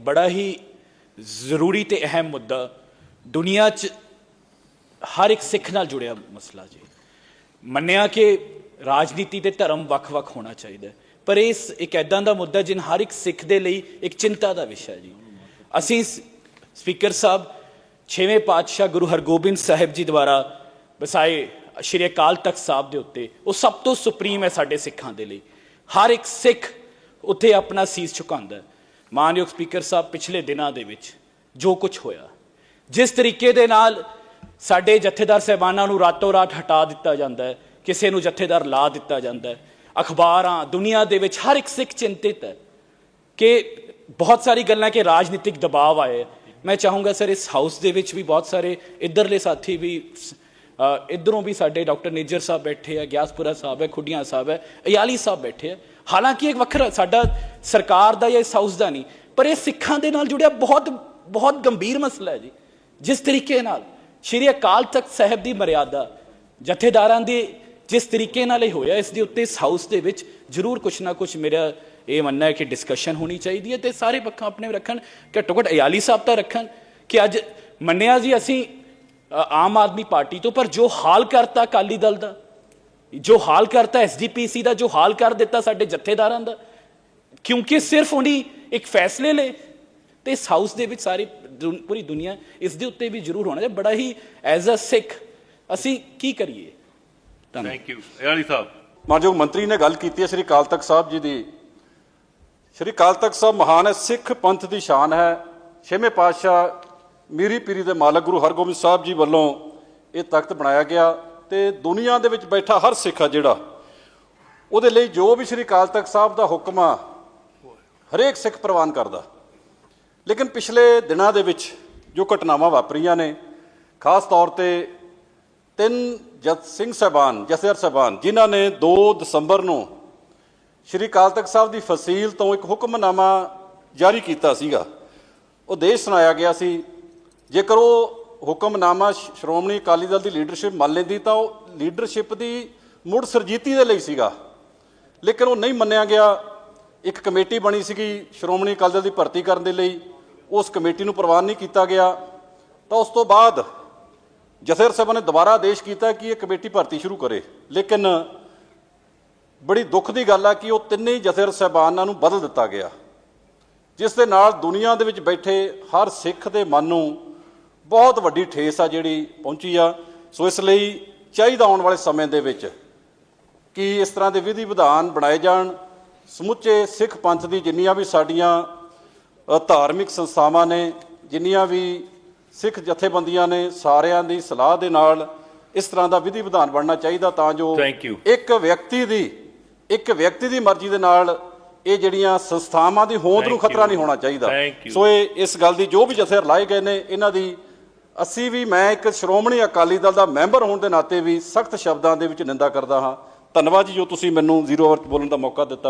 ਬੜਾ ਹੀ ਜ਼ਰੂਰੀ ਤੇ ਅਹਿਮ ਮੁੱਦਾ ਦੁਨੀਆ 'ਚ ਹਰ ਇੱਕ ਸਿੱਖ ਨਾਲ ਜੁੜਿਆ ਮਸਲਾ ਜੀ। ਮੰਨਿਆ ਕਿ ਰਾਜਨੀਤੀ ਤੇ ਧਰਮ ਵੱਖ-ਵੱਖ ਹੋਣਾ ਚਾਹੀਦਾ ਪਰ ਇਸ ਇੱਕ ਐਦਾਂ ਦਾ ਮੁੱਦਾ ਜਿਨ ਹਰ ਇੱਕ ਸਿੱਖ ਦੇ ਲਈ ਇੱਕ ਚਿੰਤਾ ਦਾ ਵਿਸ਼ਾ ਜੀ। ਅਸੀਂ ਸ- ਸਪੀਕਰ ਸਾਹਿਬ, ਛੇਵੇਂ ਪਾਤਸ਼ਾਹ ਗੁਰੂ ਹਰਗੋਬਿੰਦ ਸਾਹਿਬ ਜੀ ਦੁਆਰਾ ਵਸਾਏ ਸ਼੍ਰੀ ਅਕਾਲ ਤਖਤ ਸਾਹਿਬ ਦੇ ਉੱਤੇ, ਉਹ ਸਭ ਤੋਂ ਸੁਪਰੀਮ ਹੈ ਸਾਡੇ ਸਿੱਖਾਂ ਦੇ ਲਈ। ਹਰ ਇੱਕ ਸਿੱਖ ਉੱਥੇ ਆਪਣਾ ਸੀਸ ਝੁਕਾਉਂਦਾ ਮਾਨਯੋਗ ਸਪੀਕਰ ਸਾਹਿਬ ਪਿਛਲੇ ਦਿਨਾਂ ਦੇ ਵਿੱਚ ਜੋ ਕੁਝ ਹੋਇਆ ਜਿਸ ਤਰੀਕੇ ਦੇ ਨਾਲ ਸਾਡੇ ਜਥੇਦਾਰ ਸਹਿਬਾਨਾਂ ਨੂੰ ਰਾਤੋਂ ਰਾਤ ਹਟਾ ਦਿੱਤਾ ਜਾਂਦਾ ਹੈ ਕਿਸੇ ਨੂੰ ਜਥੇਦਾਰ ਲਾ ਦਿੱਤਾ ਜਾਂਦਾ ਹੈ ਅਖਬਾਰਾਂ ਦੁਨੀਆ ਦੇ ਵਿੱਚ ਹਰ ਇੱਕ ਸਿੱਖ ਚਿੰਤਿਤ ਹੈ ਕਿ ਬਹੁਤ ਸਾਰੀ ਗੱਲਾਂ ਕਿ ਰਾਜਨੀਤਿਕ ਦਬਾਅ ਆਏ ਮੈਂ ਚਾਹੂੰਗਾ ਸਰ ਇਸ ਹਾਊਸ ਦੇ ਵਿੱਚ ਵੀ ਬਹੁਤ ਸਾਰੇ ਇਧਰਲੇ ਸਾਥੀ ਵੀ ਅ, ਇੱਧਰੋਂ ਵੀ ਸਾਡੇ ਡਾਕਟਰ ਨੇਜਰ ਸਾਹਿਬ ਬੈਠੇ ਆ ਗਿਆਸਪੁਰਾ ਸਾਹਿਬ ਹੈ ਖੁੱਡੀਆਂ ਸਾਹਿਬ ਹੈ ਅਯਾਲੀ ਸਾਹਿਬ ਬੈਠੇ ਆ। ਹਾਲਾਂਕਿ ਇੱਕ ਵੱਖਰਾ ਸਾਡਾ ਸਰਕਾਰ ਦਾ ਜਾਂ ਇਸ ਹਾਊਸ ਦਾ ਨਹੀਂ, ਪਰ ਇਹ ਸਿੱਖਾਂ ਦੇ ਨਾਲ ਜੁੜਿਆ ਬਹੁਤ ਬਹੁਤ ਗੰਭੀਰ ਮਸਲਾ ਹੈ ਜੀ। ਜਿਸ ਤਰੀਕੇ ਨਾਲ ਸ਼੍ਰੀ ਅਕਾਲ ਤਖਤ ਸਾਹਿਬ ਦੀ ਮਰਿਆਦਾ ਜਥੇਦਾਰਾਂ ਦੀ ਜਿਸ ਤਰੀਕੇ ਨਾਲ ਇਹ ਹੋਇਆ, ਇਸ ਦੇ ਉੱਤੇ ਇਸ ਹਾਊਸ ਦੇ ਵਿੱਚ ਜ਼ਰੂਰ ਕੁਛ ਨਾ ਕੁਛ ਮੇਰਾ ਇਹ ਮੰਨਣਾ ਹੈ ਕਿ ਡਿਸਕਸ਼ਨ ਹੋਣੀ ਚਾਹੀਦੀ ਹੈ ਤੇ ਸਾਰੇ ਪੱਖਾਂ ਆਪਣੇ ਰੱਖਣ ਘੱਟੋ ਘੱਟ ਅਯਾਲੀ ਸਾਹਿਬ ਤਾਂ ਰੱਖਣ ਕਿ ਅੱਜ ਮੰਨਿਆ ਜੀ ਅਸੀਂ ਆਮ ਆਦਮੀ ਪਾਰਟੀ ਤੋਂ, ਪਰ ਜੋ ਹਾਲ ਕਰਤਾ ਅਕਾਲੀ ਦਲ ਦਾ ਜੋ ਹਾਲ ਕਰਤਾ ਐਸਜੀਪੀਸੀ ਦਾ ਜੋ ਹਾਲ ਕਰ ਦਿੱਤਾ ਸਾਡੇ ਜਥੇਦਾਰਾਂ ਦਾ ਕਿਉਂਕਿ ਸਿਰਫ ਉਹਨੀ ਇੱਕ ਫੈਸਲੇ ਲਏ ਤੇ ਇਸ ਹਾਊਸ ਦੇ ਵਿੱਚ ਸਾਰੀ ਪੂਰੀ ਦੁਨੀਆ ਇਸ ਦੇ ਉੱਤੇ ਵੀ ਜ਼ਰੂਰ ਹੋਣਾ। ਚਾਹੀਦਾ ਬੜਾ ਹੀ ਐਜ਼ ਅ ਸਿੱਖ ਅਸੀਂ ਕੀ ਕਰੀਏ? Thank you Ali Sahib. ਮਾਨਯੋਗ ਮੰਤਰੀ ਨੇ ਗੱਲ ਕੀਤੀ ਹੈ ਸ੍ਰੀ ਅਕਾਲ ਤਖਤ ਸਾਹਿਬ ਜੀ ਦੀ। ਸ੍ਰੀ ਅਕਾਲ ਤਖਤ ਸਾਹਿਬ ਮਹਾਨ ਹੈ ਸਿੱਖ ਪੰਥ ਦੀ ਸ਼ਾਨ ਹੈ। ਛੇਵੇਂ ਪਾਤਸ਼ਾਹ ਮੀਰੀ ਪੀਰੀ ਦੇ ਮਾਲਕ ਗੁਰੂ ਹਰਗੋਬਿੰਦ ਸਾਹਿਬ ਜੀ ਵੱਲੋਂ ਇਹ ਤਖਤ ਬਣਾਇਆ ਗਿਆ। ਤੇ ਦੁਨੀਆ ਦੇ ਵਿੱਚ ਬੈਠਾ ਹਰ ਸਿੱਖ ਆ ਜਿਹੜਾ। ਉਹਦੇ ਲਈ ਜੋ ਵੀ ਸ੍ਰੀ ਅਕਾਲ ਤਖਤ ਸਾਹਿਬ ਦਾ ਹੁਕਮ ਆ, ਹਰੇਕ ਸਿੱਖ ਪ੍ਰਵਾਨ ਕਰਦਾ। ਲੇਕਿਨ ਪਿਛਲੇ ਦਿਨਾਂ ਦੇ ਵਿੱਚ ਜੋ ਘਟਨਾਵਾਂ ਵਾਪਰੀਆਂ ਨੇ, ਖਾਸ ਤੌਰ ਤੇ ਤਿੰਨ ਜਤ ਸਿੰਘ ਸਾਹਿਬਾਨ ਜਥੇਦਾਰ ਸਾਹਿਬਾਨ, ਜਿਨ੍ਹਾਂ ਨੇ 2 ਦਸੰਬਰ ਨੂੰ ਸ਼੍ਰੀ ਅਕਾਲ ਤਖਤ ਸਾਹਿਬ ਦੀ ਫਸੀਲ ਤੋਂ ਇੱਕ ਹੁਕਮਨਾਮਾ ਜਾਰੀ ਕੀਤਾ ਸੀਗਾ। ਉਹ ਦੇਸ਼ ਸੁਣਾਇਆ ਗਿਆ ਸੀ। ਜੇਕਰ ਉਹ ਹੁਕਮਨਾਮਾ ਸ਼੍ਰੋਮਣੀ ਅਕਾਲੀ ਦਲ ਦੀ ਲੀਡਰਸ਼ਿਪ ਮੰਨ ਲੈਂਦੀ ਤਾਂ ਉਹ ਲੀਡਰਸ਼ਿਪ ਦੀ ਮੁੜ ਸਰਜੀਤੀ ਦੇ ਲਈ ਸੀਗਾ। ਲੇਕਿਨ ਉਹ ਨਹੀਂ ਮੰਨਿਆ ਗਿਆ। ਇੱਕ ਕਮੇਟੀ ਬਣੀ ਸੀਗੀ ਸ਼੍ਰੋਮਣੀ ਅਕਾਲੀ ਦਲ ਦੀ ਭਰਤੀ ਕਰਨ ਦੇ ਲਈ। ਉਸ ਕਮੇਟੀ ਨੂੰ ਪ੍ਰਵਾਨ ਨਹੀਂ ਕੀਤਾ ਗਿਆ। ਤਾਂ ਉਸ ਤੋਂ ਬਾਅਦ ਜਥੇਰ ਸਾਹਿਬਾਂ ਨੇ ਦੁਬਾਰਾ ਆਦੇਸ਼ ਕੀਤਾ ਕਿ ਇਹ ਕਮੇਟੀ ਭਰਤੀ ਸ਼ੁਰੂ ਕਰੇ। ਲੇਕਿਨ ਬੜੀ ਦੁੱਖ ਦੀ ਗੱਲ ਆ ਕਿ ਉਹ ਤਿੰਨੇ ਹੀ ਜਥੇਰ ਸਾਹਿਬਾਨਾਂ ਨੂੰ ਬਦਲ ਦਿੱਤਾ ਗਿਆ। ਜਿਸ ਦੇ ਨਾਲ ਦੁਨੀਆ ਦੇ ਵਿੱਚ ਬੈਠੇ ਹਰ ਸਿੱਖ ਦੇ ਮਨ ਨੂੰ ਬਹੁਤ ਵੱਡੀ ਠੇਸ ਆ ਜਿਹੜੀ ਪਹੁੰਚੀ ਆ ਸੋ ਇਸ ਲਈ ਚਾਹੀਦਾ ਆਉਣ ਵਾਲੇ ਸਮੇਂ ਦੇ ਵਿੱਚ ਕਿ ਇਸ ਤਰ੍ਹਾਂ ਦੇ ਵਿਧੀ ਵਿਧਾਨ ਬਣਾਏ ਜਾਣ ਸਮੁੱਚੇ ਸਿੱਖ ਪੰਥ ਦੀ ਜਿੰਨੀਆਂ ਵੀ ਸਾਡੀਆਂ ਧਾਰਮਿਕ ਸੰਸਥਾਵਾਂ ਨੇ ਜਿੰਨੀਆਂ ਵੀ ਸਿੱਖ ਜਥੇਬੰਦੀਆਂ ਨੇ ਸਾਰਿਆਂ ਦੀ ਸਲਾਹ ਦੇ ਨਾਲ ਇਸ ਤਰ੍ਹਾਂ ਦਾ ਵਿਧੀ ਵਿਧਾਨ ਬਣਨਾ ਚਾਹੀਦਾ ਤਾਂ ਜੋ. ਇੱਕ ਵਿਅਕਤੀ ਦੀ ਇੱਕ ਵਿਅਕਤੀ ਦੀ ਮਰਜ਼ੀ ਦੇ ਨਾਲ ਇਹ ਜਿਹੜੀਆਂ ਸੰਸਥਾਵਾਂ ਦੀ ਹੋਂਦ ਨੂੰ ਖਤਰਾ. ਨਹੀਂ ਹੋਣਾ ਚਾਹੀਦਾ. ਸੋ ਇਹ ਇਸ ਗੱਲ ਦੀ ਜੋ ਵੀ ਜਥੇਦਾਰ ਲਾਏ ਗਏ ਨੇ ਇਹਨਾਂ ਦੀ ਅਸੀਂ ਵੀ, ਮੈਂ ਇੱਕ ਸ਼੍ਰੋਮਣੀ ਅਕਾਲੀ ਦਲ ਦਾ ਮੈਂਬਰ ਹੋਣ ਦੇ ਨਾਤੇ ਵੀ ਸਖਤ ਸ਼ਬਦਾਂ ਦੇ ਵਿੱਚ ਨਿੰਦਾ ਕਰਦਾ ਹਾਂ। ਧੰਨਵਾਦ ਜੀ ਜੋ ਤੁਸੀਂ ਮੈਨੂੰ ਜ਼ੀਰੋ ਆਵਰ ਬੋਲਣ ਦਾ ਮੌਕਾ ਦਿੱਤਾ।